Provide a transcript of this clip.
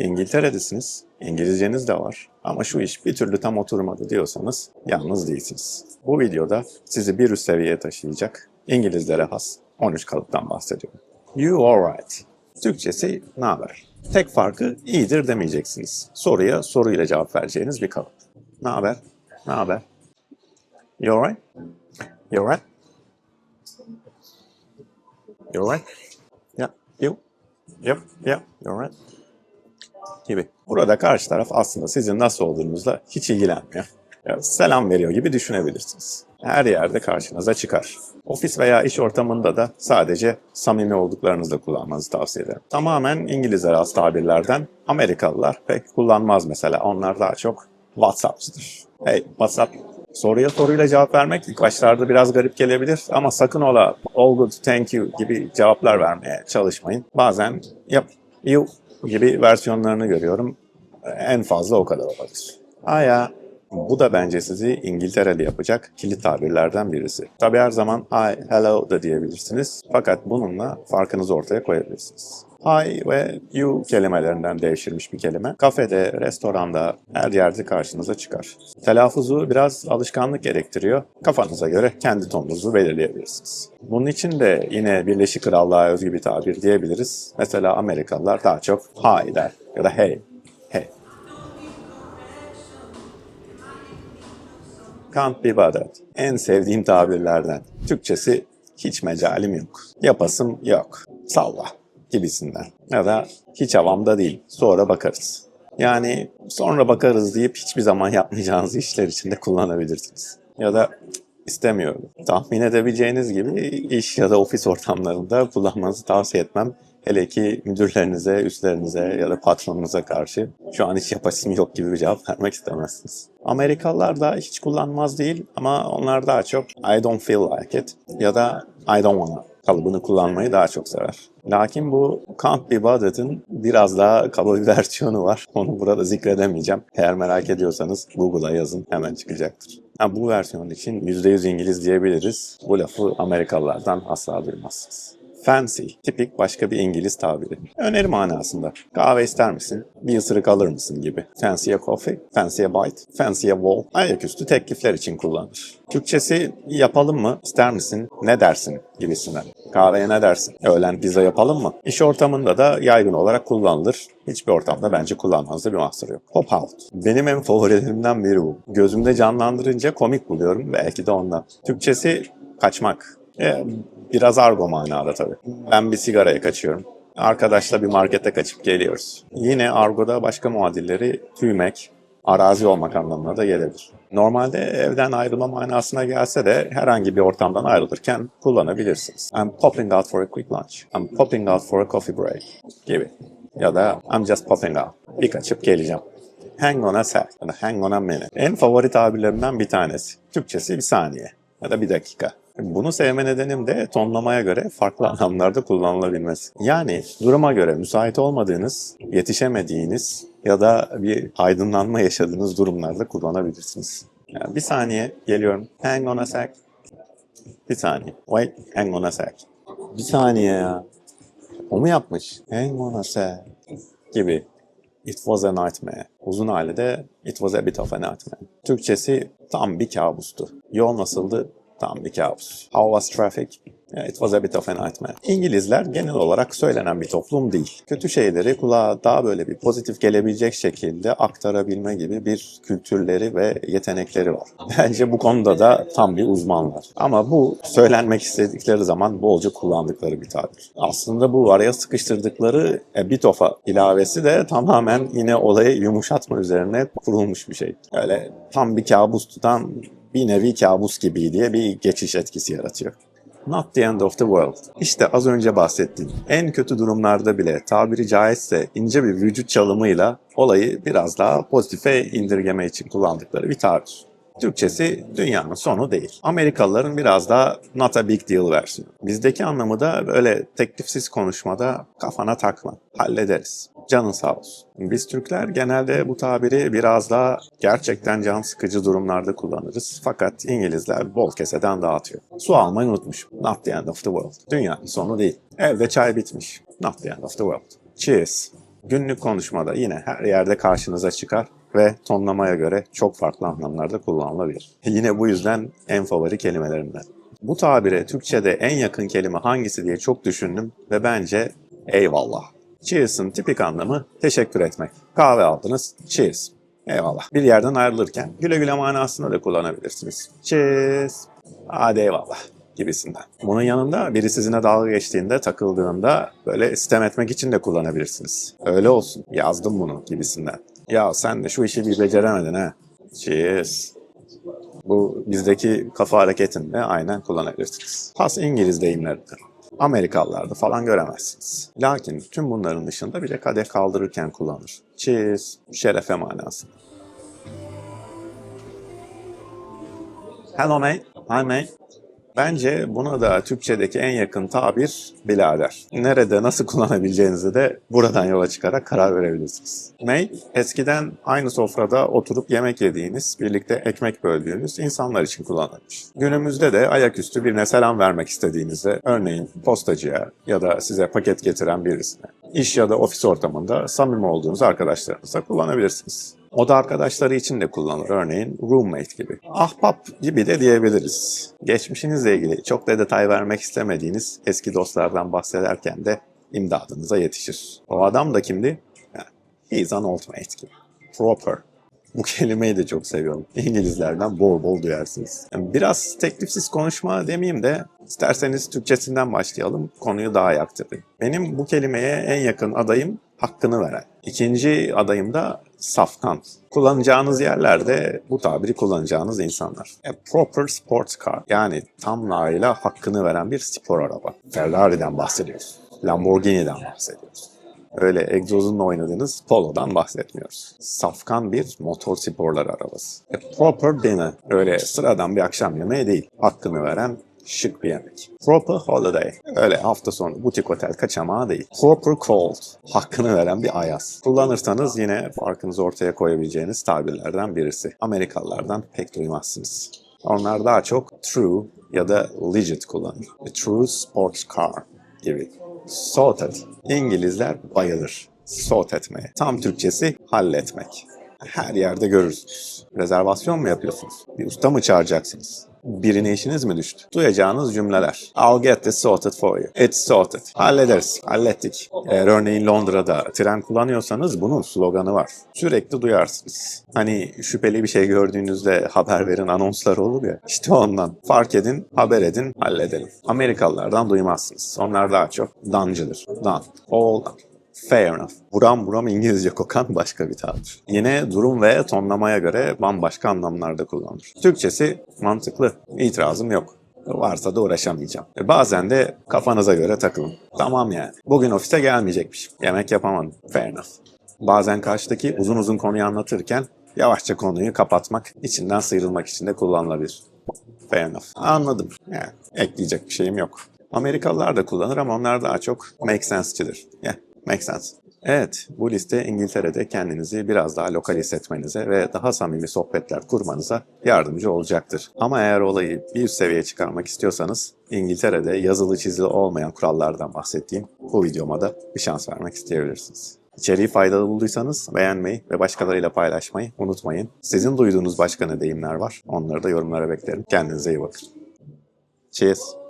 İngiltere'desiniz, İngilizceniz de var ama şu iş bir türlü tam oturmadı diyorsanız yalnız değilsiniz. Bu videoda sizi bir üst seviyeye taşıyacak İngilizlere has 13 kalıptan bahsediyorum. You alright. Türkçesi ne haber? Tek farkı iyidir demeyeceksiniz. Soruya soruyla cevap vereceğiniz bir kalıp. Ne haber? Ne haber? You alright? You alright? You alright? Yeah, you? Yep, yeah, you alright? Gibi. Burada karşı taraf aslında sizin nasıl olduğunuzla hiç ilgilenmiyor. Ya, selam veriyor gibi düşünebilirsiniz. Her yerde karşınıza çıkar. Ofis veya iş ortamında da sadece samimi olduklarınızda kullanmanızı tavsiye ederim. Tamamen İngilizlere has tabirlerden Amerikalılar pek kullanmaz mesela. Onlar daha çok WhatsApp'çıdır. Hey WhatsApp Soruya soruyla cevap vermek ilk başlarda biraz garip gelebilir ama sakın ola all good, thank you gibi cevaplar vermeye çalışmayın. Bazen yap, you gibi versiyonlarını görüyorum. En fazla o kadar olabilir. Aya bu da bence sizi İngiltere'de yapacak kilit tabirlerden birisi. Tabi her zaman hi, hello da diyebilirsiniz. Fakat bununla farkınızı ortaya koyabilirsiniz. Hi ve you kelimelerinden devşirmiş bir kelime. Kafede, restoranda, her yerde karşınıza çıkar. Telaffuzu biraz alışkanlık gerektiriyor. Kafanıza göre kendi tonunuzu belirleyebilirsiniz. Bunun için de yine Birleşik Krallığa özgü bir tabir diyebiliriz. Mesela Amerikalılar daha çok hi der ya da hey. Can't be bothered. En sevdiğim tabirlerden. Türkçesi hiç mecalim yok. Yapasım yok. Salla gibisinden. Ya da hiç havamda değil. Sonra bakarız. Yani sonra bakarız deyip hiçbir zaman yapmayacağınız işler için de kullanabilirsiniz. Ya da "Cık, istemiyorum. Tahmin edebileceğiniz gibi iş ya da ofis ortamlarında kullanmanızı tavsiye etmem. Hele ki müdürlerinize, üstlerinize ya da patronunuza karşı şu an hiç yapasım yok gibi bir cevap vermek istemezsiniz. Amerikalılar da hiç kullanmaz değil ama onlar daha çok I don't feel like it ya da I don't wanna kalıbını kullanmayı daha çok sever. Lakin bu be bothered'ın biraz daha kaba bir versiyonu var. Onu burada zikredemeyeceğim. Eğer merak ediyorsanız Google'a yazın hemen çıkacaktır. Ha, bu versiyon için %100 İngiliz diyebiliriz. Bu lafı Amerikalılardan asla duymazsınız. Fancy, tipik başka bir İngiliz tabiri. Öneri manasında. Kahve ister misin? Bir ısırık alır mısın gibi. Fancy a coffee, fancy a bite, fancy a wall. Ayaküstü teklifler için kullanılır. Türkçesi yapalım mı? İster misin? Ne dersin? gibisinden. Kahveye ne dersin? Öğlen pizza yapalım mı? İş ortamında da yaygın olarak kullanılır. Hiçbir ortamda bence kullanmanızda bir mahsur yok. Pop out. Benim en favorilerimden biri bu. Gözümde canlandırınca komik buluyorum. Belki de ondan. Türkçesi kaçmak. E, biraz argo manada tabii. Ben bir sigaraya kaçıyorum. Arkadaşla bir markete kaçıp geliyoruz. Yine argoda başka muadilleri tüymek, arazi olmak anlamına da gelebilir. Normalde evden ayrılma manasına gelse de herhangi bir ortamdan ayrılırken kullanabilirsiniz. I'm popping out for a quick lunch. I'm popping out for a coffee break gibi. Ya da I'm just popping out. Bir kaçıp geleceğim. Hang on a sec ya da hang on a minute. En favori tabirlerimden bir tanesi. Türkçesi bir saniye ya da bir dakika. Bunu sevme nedenim de tonlamaya göre farklı anlamlarda kullanılabilmesi. Yani duruma göre müsait olmadığınız, yetişemediğiniz ya da bir aydınlanma yaşadığınız durumlarda kullanabilirsiniz. Yani bir saniye geliyorum. Hang on a sec. Bir saniye. Wait, hang on a sec. Bir saniye ya. O mu yapmış? Hang on a sec. Gibi. It was a nightmare. Uzun hali de it was a bit of a nightmare. Türkçesi tam bir kabustu. Yol nasıldı? Tam bir kabus. How was traffic? It was a bit of a nightmare. İngilizler genel olarak söylenen bir toplum değil. Kötü şeyleri kulağa daha böyle bir pozitif gelebilecek şekilde aktarabilme gibi bir kültürleri ve yetenekleri var. Bence bu konuda da tam bir uzmanlar. Ama bu söylenmek istedikleri zaman bolca kullandıkları bir tabir. Aslında bu araya sıkıştırdıkları a bit of a ilavesi de tamamen yine olayı yumuşatma üzerine kurulmuş bir şey. Öyle tam bir kabus tutan bir nevi kabus gibi diye bir geçiş etkisi yaratıyor. Not the end of the world. İşte az önce bahsettiğim en kötü durumlarda bile tabiri caizse ince bir vücut çalımıyla olayı biraz daha pozitife indirgeme için kullandıkları bir tabir. Türkçesi dünyanın sonu değil. Amerikalıların biraz daha not a big deal versiyonu. Bizdeki anlamı da böyle teklifsiz konuşmada kafana takma, hallederiz. Canın sağ olsun. Biz Türkler genelde bu tabiri biraz daha gerçekten can sıkıcı durumlarda kullanırız. Fakat İngilizler bol keseden dağıtıyor. Su almayı unutmuş. Not the end of the world. Dünyanın sonu değil. Evde çay bitmiş. Not the end of the world. Cheers. Günlük konuşmada yine her yerde karşınıza çıkar ve tonlamaya göre çok farklı anlamlarda kullanılabilir. Yine bu yüzden en favori kelimelerimden. Bu tabire Türkçe'de en yakın kelime hangisi diye çok düşündüm ve bence eyvallah. Cheers'ın tipik anlamı teşekkür etmek. Kahve aldınız, cheers. Eyvallah. Bir yerden ayrılırken güle güle manasında da kullanabilirsiniz. Cheers. Hadi eyvallah gibisinden. Bunun yanında biri sizinle dalga geçtiğinde, takıldığında böyle sistem etmek için de kullanabilirsiniz. Öyle olsun, yazdım bunu gibisinden. Ya sen de şu işi bir beceremedin ha. Cheers. Bu bizdeki kafa hareketini de aynen kullanabilirsiniz. Has İngiliz deyimleridir. Amerikalılarda falan göremezsiniz. Lakin tüm bunların dışında bir de kadeh kaldırırken kullanır. Cheers, şerefe manası. Hello mate, hi mate. Bence buna da Türkçedeki en yakın tabir birader. Nerede nasıl kullanabileceğinizi de buradan yola çıkarak karar verebilirsiniz. Mate, eskiden aynı sofrada oturup yemek yediğiniz, birlikte ekmek böldüğünüz insanlar için kullanılmış. Günümüzde de ayaküstü birine selam vermek istediğinizde, örneğin postacıya ya da size paket getiren birisine, iş ya da ofis ortamında samimi olduğunuz arkadaşlarınıza kullanabilirsiniz. O da arkadaşları için de kullanılır. Örneğin roommate gibi. Ahbap gibi de diyebiliriz. Geçmişinizle ilgili çok da detay vermek istemediğiniz eski dostlardan bahsederken de imdadınıza yetişir. O adam da kimdi? Yani, he's an old mate gibi. Proper. Bu kelimeyi de çok seviyorum. İngilizlerden bol bol duyarsınız. Yani biraz teklifsiz konuşma demeyeyim de isterseniz Türkçesinden başlayalım. Konuyu daha yaktırayım. Benim bu kelimeye en yakın adayım hakkını veren. İkinci adayım da safkan. Kullanacağınız yerlerde bu tabiri kullanacağınız insanlar. A proper sports car yani tam layığıyla hakkını veren bir spor araba. Ferrari'den bahsediyoruz. Lamborghini'den bahsediyoruz. Öyle egzozunla oynadığınız Polo'dan bahsetmiyoruz. Safkan bir motor sporlar arabası. A proper dinner. Öyle sıradan bir akşam yemeği değil. Hakkını veren şık bir yemek. Proper holiday. Öyle hafta sonu butik otel kaçamağı değil. Proper cold. Hakkını veren bir ayaz. Kullanırsanız yine farkınızı ortaya koyabileceğiniz tabirlerden birisi. Amerikalılardan pek duymazsınız. Onlar daha çok true ya da legit kullanır. A true sports car gibi. Sorted. İngilizler bayılır. Sort etmeye. Tam Türkçesi halletmek. Her yerde görürsünüz. Rezervasyon mu yapıyorsunuz? Bir usta mı çağıracaksınız? Birine işiniz mi düştü? Duyacağınız cümleler. I'll get this sorted for you. It's sorted. Hallederiz. Hallettik. Eğer örneğin Londra'da tren kullanıyorsanız bunun sloganı var. Sürekli duyarsınız. Hani şüpheli bir şey gördüğünüzde haber verin anonsları olur ya. İşte ondan. Fark edin, haber edin, halledelim. Amerikalılardan duymazsınız. Onlar daha çok done'cıdır. Done. All done. Fair enough. Buram buram İngilizce kokan başka bir tabir. Yine durum ve tonlamaya göre bambaşka anlamlarda kullanılır. Türkçesi mantıklı. İtirazım yok. Varsa da uğraşamayacağım. E bazen de kafanıza göre takılın. Tamam yani. Bugün ofise gelmeyecekmiş. Yemek yapamadım. Fair enough. Bazen karşıdaki uzun uzun konuyu anlatırken yavaşça konuyu kapatmak, içinden sıyrılmak için de kullanılabilir. Fair enough. Anladım. Yani ekleyecek bir şeyim yok. Amerikalılar da kullanır ama onlar daha çok make sense'çidir. Yeah, make sense. Evet, bu liste İngiltere'de kendinizi biraz daha lokal hissetmenize ve daha samimi sohbetler kurmanıza yardımcı olacaktır. Ama eğer olayı bir üst seviyeye çıkarmak istiyorsanız İngiltere'de yazılı çizili olmayan kurallardan bahsettiğim bu videoma da bir şans vermek isteyebilirsiniz. İçeriği faydalı bulduysanız beğenmeyi ve başkalarıyla paylaşmayı unutmayın. Sizin duyduğunuz başka ne deyimler var? Onları da yorumlara beklerim. Kendinize iyi bakın. Cheers.